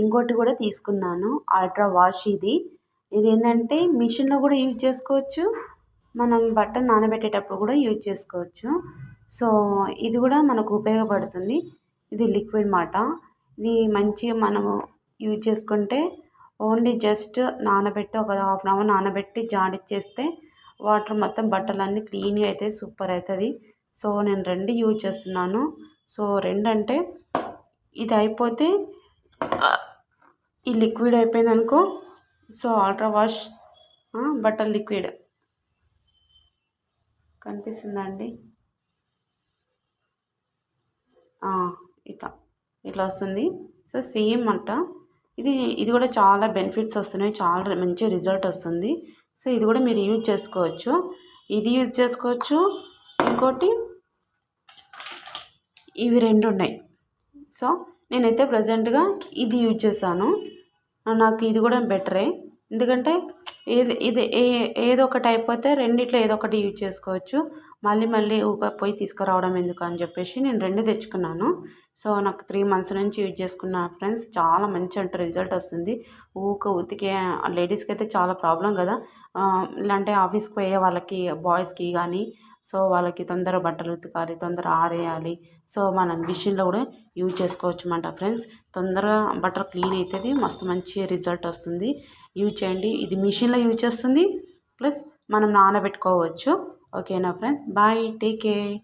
ఇంకోటి కూడా తీసుకున్నాను అల్ట్రా వాష్ ఇది. ఇది ఏంటంటే మిషన్లో కూడా యూజ్ చేసుకోవచ్చు. మనం బట్టలు నానబెట్టేటప్పుడు కూడా యూజ్ చేసుకోవచ్చు. సో ఇది కూడా మనకు ఉపయోగపడుతుంది. ఇది లిక్విడ్ మాట. ఇది మంచిగా మనము యూజ్ చేసుకుంటే ఓన్లీ జస్ట్ నానబెట్టి ఒక హాఫ్ అన్ అవర్ నానబెట్టి జాడిచ్చేస్తే వాటర్ మొత్తం బట్టలన్నీ క్లీన్గా అయితే సూపర్ అవుతుంది. సో నేను రెండు యూజ్ చేస్తున్నాను. సో రెండు అంటే ఇది అయిపోతే ఈ లిక్విడ్ అయిపోయింది అనుకో so ultra wash butter liquid. కనిపిస్తుందా అండి ఇట్లా ఇట్లా వస్తుంది. సో సేమ్ అంట. ఇది ఇది కూడా చాలా బెనిఫిట్స్ వస్తున్నాయి. చాలా మంచి రిజల్ట్ వస్తుంది. సో ఇది కూడా మీరు యూజ్ చేసుకోవచ్చు. ఇది యూజ్ చేసుకోవచ్చు. ఇంకోటి ఇవి రెండు ఉన్నాయి. సో నేనైతే ప్రజెంట్గా ఇది యూజ్ చేశాను. నాకు ఇది కూడా బెటరే. ఎందుకంటే ఏది ఇది ఏ ఏదో ఒక టైప్ అయితే రెండిట్లో ఏదో ఒకటి యూజ్ చేసుకోవచ్చు. మళ్ళీ మళ్ళీ ఊక పోయి తీసుకురావడం ఎందుకు అని చెప్పేసి నేను రెండు తెచ్చుకున్నాను. సో నాకు త్రీ మంత్స్ నుంచి యూజ్ చేసుకున్న ఫ్రెండ్స్ చాలా మంచి అంటే రిజల్ట్ వస్తుంది. ఊక ఉతికే లేడీస్కి అయితే చాలా ప్రాబ్లం కదా. ఇలాంటి ఆఫీస్కి పోయే వాళ్ళకి బాయ్స్కి కానీ సో వాళ్ళకి తొందర బట్టలు ఉతకాలి తొందర ఆరేయాలి. సో మనం మిషన్లో కూడా యూజ్ చేసుకోవచ్చు అన్నమాట ఫ్రెండ్స్ తొందరగా బట్టలు క్లీన్ అవుతుంది మస్తు మంచి రిజల్ట్ వస్తుంది. యూజ్ చేయండి. ఇది మిషన్లో యూజ్ చేస్తుంది. ప్లస్ మనం నానబెట్టుకోవచ్చు. ஓகேனா ஃப்ரெண்ட்ஸ் பாய் டேக் கேர்